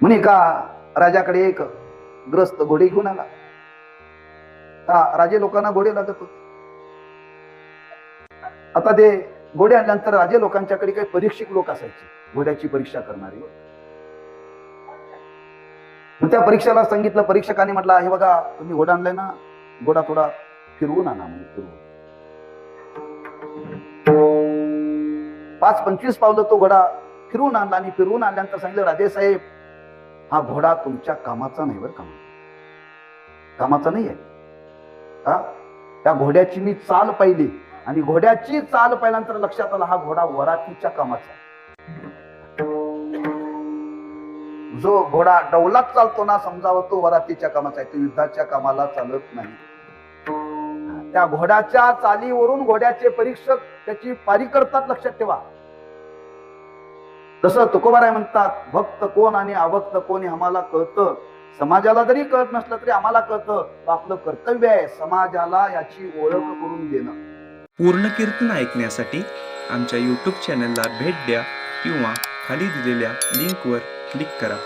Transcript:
म्हणे का राजाकडे एक ग्रस्त घोडे घेऊन आला. राजे लोकांना घोडे लागत होते. आता ते घोडे आणल्यानंतर राजे लोकांच्याकडे काही परीक्षक लोक असायचे. घोड्याची परीक्षा करणारे. त्या परीक्षेला सांगितलं परीक्षकाने म्हटलं हे बघा तुम्ही घोडा आणलाय ना घोडा थोडा फिरवून आणा म्हणजे फिरवून. पाच पंचवीस पावलं तो घोडा फिरवून आणला आणि फिरवून आणल्यानंतर सांगितलं राजे साहेब हा घोडा तुमच्या कामाचा नाही बरं का कामाचा नाही आहे हा? त्या घोड्याची मी चाल पाहिली आणि घोड्याची चाल पाहिल्यानंतर लक्षात आला हा घोडा वरातीच्या कामाचा जो घोडा डौलात चालतो ना समजावं तो वरातीच्या कामाचा आहे. तो युद्धाच्या कामाला चालत नाही. त्या घोड्याच्या चालीवरून घोड्याचे परीक्षक त्याची पारी करतात लक्षात ठेवा. तसं तुकोबाराय म्हणतात भक्त कोण आणि अभक्त कोण हे आम्हाला कळतं. समाजाला जरी कळत नसलं तरी आम्हाला कळतं आपलं कर्तव्य आहे समाजाला याची ओळख करून देणं. पूर्ण कीर्तन ऐकण्यासाठी आमच्या यूट्यूब चॅनलला भेट द्या किंवा खाली दिलेल्या लिंकवर क्लिक करा.